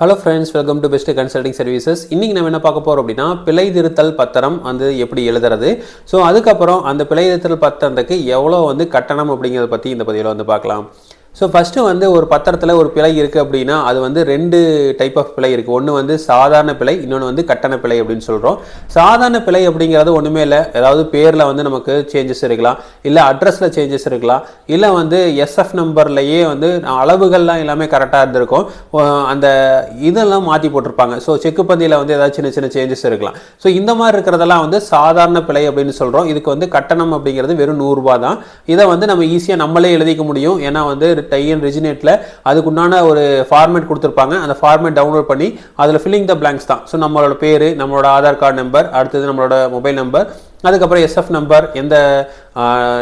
Hello friends welcome to best consulting services இன்றைக்கி நம்ம என்ன பார்க்க போகிறோம் அப்படின்னா பிழை திருத்தல் பத்திரம் வந்து எப்படி எழுதுறது? ஸோ அதுக்கப்புறம் அந்த பிழை திருத்தல் பத்திரத்துக்கு எவ்வளோ வந்து கட்டணம் அப்படிங்கிறத பற்றி இந்த பதிவில் வந்து பார்க்கலாம். ஸோ ஃபஸ்ட்டு வந்து ஒரு பத்திரத்தில் ஒரு பிழை இருக்குது அப்படின்னா அது வந்து ரெண்டு டைப் ஆஃப் பிழை இருக்குது ஒன்று வந்து சாதாரண பிழை இன்னொன்று வந்து கட்டண பிழை அப்படின்னு சொல்கிறோம் சாதாரண பிழை அப்படிங்கிறது ஒன்றுமே இல்லை. ஏதாவது பேரில் வந்து நமக்கு சேஞ்சஸ் இருக்கலாம். இல்லை அட்ரஸில் சேஞ்சஸ் இருக்கலாம். இல்லை வந்து எஸ்எஃப் நம்பர்லையே வந்து அளவுகள்லாம் எல்லாமே கரெக்டாக இருந்திருக்கும். அந்த இதெல்லாம் மாற்றி போட்டிருப்பாங்க. ஸோ செக்கு பந்தியில் வந்து ஏதாவது சின்ன சின்ன சேஞ்சஸ் இருக்கலாம். ஸோ இந்த மாதிரி இருக்கிறதெல்லாம் வந்து சாதாரண பிழை அப்படின்னு சொல்கிறோம் இதுக்கு வந்து கட்டணம் அப்படிங்கிறது வெறும் நூறுரூபா தான். இதை வந்து நம்ம ஈஸியாக நம்மளே எழுதிக்க முடியும். ஏன்னா வந்து டைஎன் ரிஜினேட்டில் அதுக்குண்டான ஒரு ஃபார்மேட் கொடுத்துருப்பாங்க. அந்த ஃபார்மேட் டவுன்லோட் பண்ணி அதில் ஃபில்லிங் த பிளாங்க்ஸ் தான். ஸோ நம்மளோட பேர் நம்மளோட ஆதார் கார்டு நம்பர் அடுத்தது நம்மளோட மொபைல் நம்பர் அதுக்கப்புறம் எஸ்எஃப் நம்பர் எந்த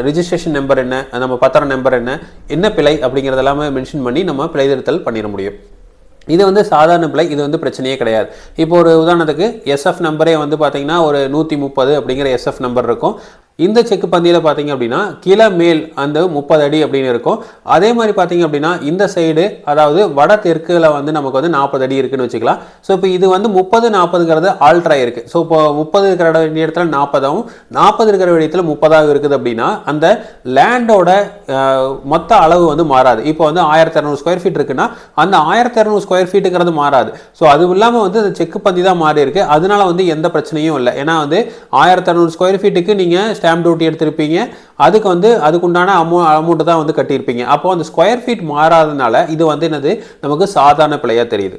ரிஜிஸ்ட்ரேஷன் நம்பர் என்ன நம்ம பத்திரம் நம்பர் என்ன என்ன பிழை அப்படிங்கிறது எல்லாமே மென்ஷன் பண்ணி நம்ம பிழை திருத்தல் பண்ணிட முடியும். இது வந்து சாதாரண பிழை இது வந்து பிரச்சனையே கிடையாது. இப்போ ஒரு உதாரணத்துக்கு எஸ்எஃப் நம்பரே வந்து பார்த்தீங்கன்னா ஒரு நூற்றி முப்பது அப்படிங்கிற எஸ்எஃப் நம்பர் இருக்கும். இந்த செக்கு பந்தியில் பார்த்தீங்க அப்படின்னா கீழே மேல் அந்த முப்பது அடி அப்படின்னு இருக்கும். அதே மாதிரி பார்த்தீங்க அப்படின்னா இந்த சைடு அதாவது வட தெற்குல வந்து நமக்கு வந்து நாற்பது அடி இருக்குன்னு வச்சுக்கலாம். ஸோ இப்போ இது வந்து முப்பது நாற்பதுங்கிறது ஆல்ட்ரா இருக்கு. ஸோ இப்போ முப்பது இருக்கிற வேண்டிய இடத்துல நாற்பதாகவும் நாற்பது இருக்கிற இடத்துல முப்பதாக இருக்குது அப்படின்னா அந்த லேண்டோட மொத்த அளவு வந்து மாறாது. இப்போ வந்து ஆயிரத்தி இரநூறு ஸ்கொயர் ஃபீட் இருக்குன்னா அந்த ஆயிரத்தி இரநூறு ஸ்கொயர் ஃபீட்டுங்கிறது மாறாது. ஸோ அது இல்லாமல் வந்து அந்த செக்கு பந்தி தான் மாறி இருக்கு. அதனால வந்து எந்த பிரச்சனையும் இல்லை. ஏன்னா வந்து ஆயிரத்தி இரநூறு ஸ்கொயர் ஃபீட்டுக்கு நீங்கள் ஸ்டாம்ப் டியூட்டி எடுத்திருப்பீங்க. அதுக்கு வந்து அதுக்குண்டான அமௌ அமௌண்ட்டு தான் வந்து கட்டியிருப்பீங்க. அப்போது அந்த ஸ்கொயர் ஃபீட் மாறாதனால இது வந்து என்னது? நமக்கு சாதாரண பிழையாக தெரியுது.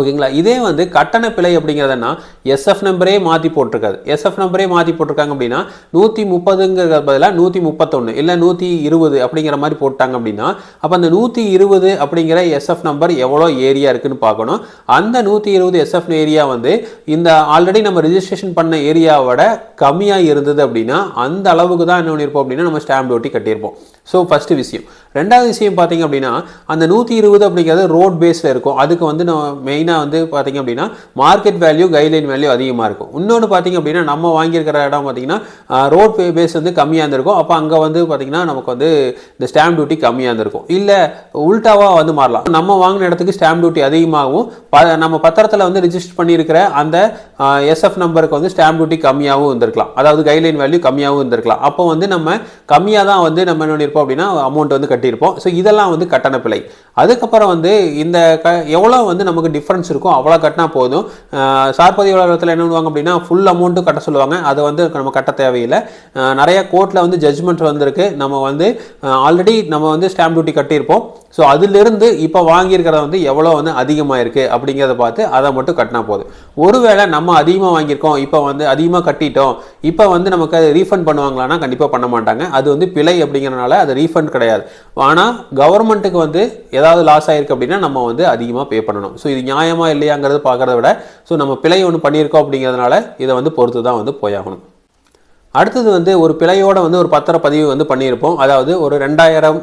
ஓகேங்களா? இதே வந்து கட்டண பிழை அப்படிங்கிறதுனா எஸ்எஃப் நம்பரே மாற்றி போட்டிருக்காது. எஸ்எஃப் நம்பரே மாற்றி போட்டிருக்காங்க அப்படின்னா நூற்றி முப்பதுங்கிற பதிலாக நூற்றி முப்பத்தொன்று இல்லை நூற்றி இருபது அப்படிங்கிற மாதிரி போட்டாங்க அப்படின்னா அப்போ அந்த நூற்றி இருபது அப்படிங்கிற எஸ்எஃப் நம்பர் எவ்வளோ ஏரியா இருக்குன்னு பார்க்கணும். அந்த நூற்றி இருபது எஸ்எஃப் ஏரியா வந்து இந்த ஆல்ரெடி நம்ம ரிஜிஸ்ட்ரேஷன் பண்ண ஏரியாவோட கம்மியாக இருந்தது அப்படின்னா அந்த அளவுக்கு தான் என்ன பண்ணியிருப்போம் அப்படின்னா நம்ம ஸ்டாம்ப் டியூட்டி கட்டியிருப்போம். ஸோ ஃபஸ்ட்டு விஷயம். ரெண்டாவது விஷயம் பார்த்தீங்க அப்படின்னா அந்த நூற்றி இருபது அப்படிங்கிறது ரோட் பேஸில் இருக்கும். அதுக்கு வந்து நம்ம மெயின் மெயினாக வந்து பார்த்தீங்க அப்படின்னா மார்க்கெட் வேல்யூ கைட்லைன் வேல்யூ அதிகமாக இருக்கும். இன்னொன்று பார்த்தீங்க அப்படின்னா நம்ம வாங்கியிருக்கிற இடம் பார்த்தீங்கன்னா ரோட் பேஸ் வந்து கம்மியாக இருந்திருக்கும். அப்போ அங்கே வந்து பார்த்தீங்கன்னா நமக்கு வந்து இந்த ஸ்டாம்ப் டியூட்டி கம்மியாக இருந்திருக்கும். இல்லை உல்டாவாக வந்து மாறலாம். நம்ம வாங்கின இடத்துக்கு ஸ்டாம்ப் டியூட்டி அதிகமாகவும் ப நம்ம பத்திரத்தில் வந்து ரிஜிஸ்டர் பண்ணியிருக்கிற அந்த எஸ்எஃப் நம்பருக்கு வந்து ஸ்டாம்ப் டியூட்டி கம்மியாகவும் இருந்திருக்கலாம். அதாவது கைட்லைன் வேல்யூ கம்மியாகவும் இருந்திருக்கலாம். அப்போ வந்து நம்ம கம்மியாக தான் வந்து நம்ம என்ன பண்ணியிருப்போம் அப்படின்னா அமௌண்ட் வந்து கட்டியிருப்போம். ஸோ இதெல்லாம் வந்து கட்டண பிழை. அதுக்கப்புறம் வந்து இந்த க எவ்வளோ வந்து நமக்கு டிஃப்ரென்ஸ் இருக்கும். அவ்வளோ கட்டினா போதும். சார்பதிவாளத்தில் என்ன பண்ணுவாங்க அப்படின்னா ஃபுல் அமௌண்ட்டும் கட்ட சொல்லுவாங்க. அதை வந்து நம்ம கட்ட தேவையில்லை. நிறைய கோர்ட்டில் வந்து ஜட்ஜ்மெண்ட் வந்திருக்கு. நம்ம வந்து ஆல்ரெடி நம்ம வந்து ஸ்டாம்ப் டியூட்டி கட்டியிருப்போம். ஸோ அதிலிருந்து இப்போ வாங்கியிருக்கிறத வந்து எவ்வளோ வந்து அதிகமாக இருக்குது அப்படிங்கிறத பார்த்து அதை மட்டும் கட்டினா போதும். ஒருவேளை நம்ம அதிகமாக வாங்கியிருக்கோம். இப்போ வந்து அதிகமாக கட்டிட்டோம். இப்போ வந்து நமக்கு அது ரீஃபண்ட் பண்ணுவாங்களான்னா கண்டிப்பாக பண்ண மாட்டாங்க. அது வந்து பிழை அப்படிங்கிறனால அது ரீஃபண்ட் கிடையாது. ஆனால் கவர்மெண்ட்டுக்கு வந்து ஏதாவது லாஸ் ஆயிருக்கு அப்படின்னா நம்ம வந்து அதிகமாக பே பண்ணணும். ஸோ இது நியாயமா இல்லையாங்கிறது பார்க்குறத விட ஸோ நம்ம பிழை ஒன்று பண்ணியிருக்கோம் அப்படிங்கிறதுனால இதை வந்து பொறுத்து தான் வந்து போயாகணும். அடுத்தது வந்து ஒரு பிழையோட வந்து ஒரு பத்திரப்பதிவு வந்து பண்ணியிருப்போம். அதாவது ஒரு ரெண்டாயிரம்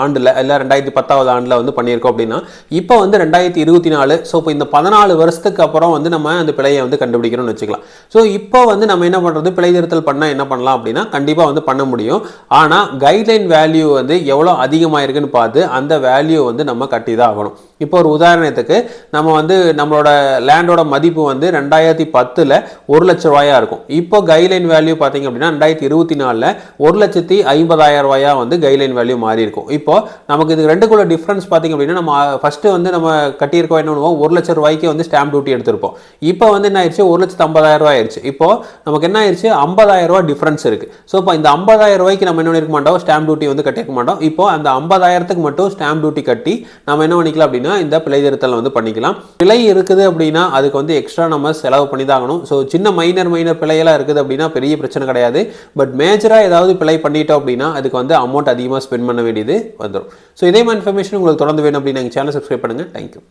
ஆண்டில் இல்லை ரெண்டாயிரத்தி பத்தாவது ஆண்டில் வந்து பண்ணியிருக்கோம் அப்படின்னா இப்போ வந்து ரெண்டாயிரத்தி இருபத்தி நாலு ஸோ இப்போ இந்த பதினாலு வருஷத்துக்கு அப்புறம் வந்து நம்ம அந்த பிழையை வந்து கண்டுபிடிக்கணும்னு வச்சுக்கலாம். ஸோ இப்போ வந்து நம்ம என்ன பண்ணுறது பிழை திருத்தல் பண்ணால் என்ன பண்ணலாம் அப்படின்னா கண்டிப்பாக வந்து பண்ண முடியும். ஆனால் கைட்லைன் வேல்யூ வந்து எவ்வளோ அதிகமாக இருக்குன்னு பார்த்து அந்த வேல்யூ வந்து நம்ம கட்டி தான் ஆகணும். இப்போ ஒரு உதாரணத்துக்கு நம்ம வந்து நம்மளோட லேண்டோட மதிப்பு வந்து ரெண்டாயிரத்தி பத்தில் ஒரு லட்ச ரூபாயாக இருக்கும். இப்போ கைட்லைன் வேல்யூ பார்த்தீங்க அப்படின்னா ரெண்டாயிரத்தி இருபத்தி நாலில் ஒரு லட்சத்தி ஐம்பதாயிரம் ரூபாயா வந்து கைட்லைன் வேல்யூ மாறி இருக்கும். இப்போ நமக்கு இது ரெண்டுக்குள்ள டிஃப்ரென்ஸ் பார்த்தீங்க அப்படின்னா நம்ம ஃபஸ்ட்டு வந்து நம்ம கட்டியிருக்கோம் என்ன பண்ணுவோம்? ஒரு லட்ச ரூபாய்க்கு வந்து ஸ்டாம்ப் டியூட்டி எடுத்திருப்போம். இப்போ வந்து என்ன ஆயிடுச்சு ஒரு லட்சத்து ஐம்பதாயிரம் ரூபாய் ஆயிடுச்சு இப்போ நமக்கு என்ன ஆயிடுச்சு ஐம்பதாயிரம் ரூபா டிஃப்ரென்ஸ் இருக்குது ஸோ இப்போ இந்த ஐம்பதாயிரம் ரூபாய்க்கு நம்ம என்ன பண்ணிருக்க மாட்டோம்? ஸ்டாம்ப் டியூட்டி வந்து கட்டியிருக்க மாட்டோம். இப்போ அந்த ஐம்பதாயிரத்துக்கு மட்டும் ஸ்டாம்ப் டியூட்டி கட்டி நம்ம என்ன பண்ணிக்கலாம் அப்படின்னா அப்படின்னா இந்த பிழை திருத்தல் வந்து பண்ணிக்கலாம். பிழை இருக்குது அப்படின்னா அதுக்கு வந்து எக்ஸ்ட்ரா நம்ம செலவு பண்ணி தான் ஆகணும் ஸோ சின்ன மைனர் மைனர் பிழையெல்லாம் இருக்குது அப்படின்னா பெரிய பிரச்சனை கிடையாது. பட் மேஜராக ஏதாவது பிழை பண்ணிட்டோம் அப்படின்னா அதுக்கு வந்து அமௌண்ட் அதிகமாக ஸ்பெண்ட் பண்ண வேண்டியது வந்துடும் ஸோ இதே மாதிரி இன்ஃபர்மேஷன் உங்களுக்கு தொடர்ந்து வேணும் அப்படின்னு எங்கள் சேனல் சப்ஸ்கிரைப் பண்ணுங்கள் தேங்க்யூ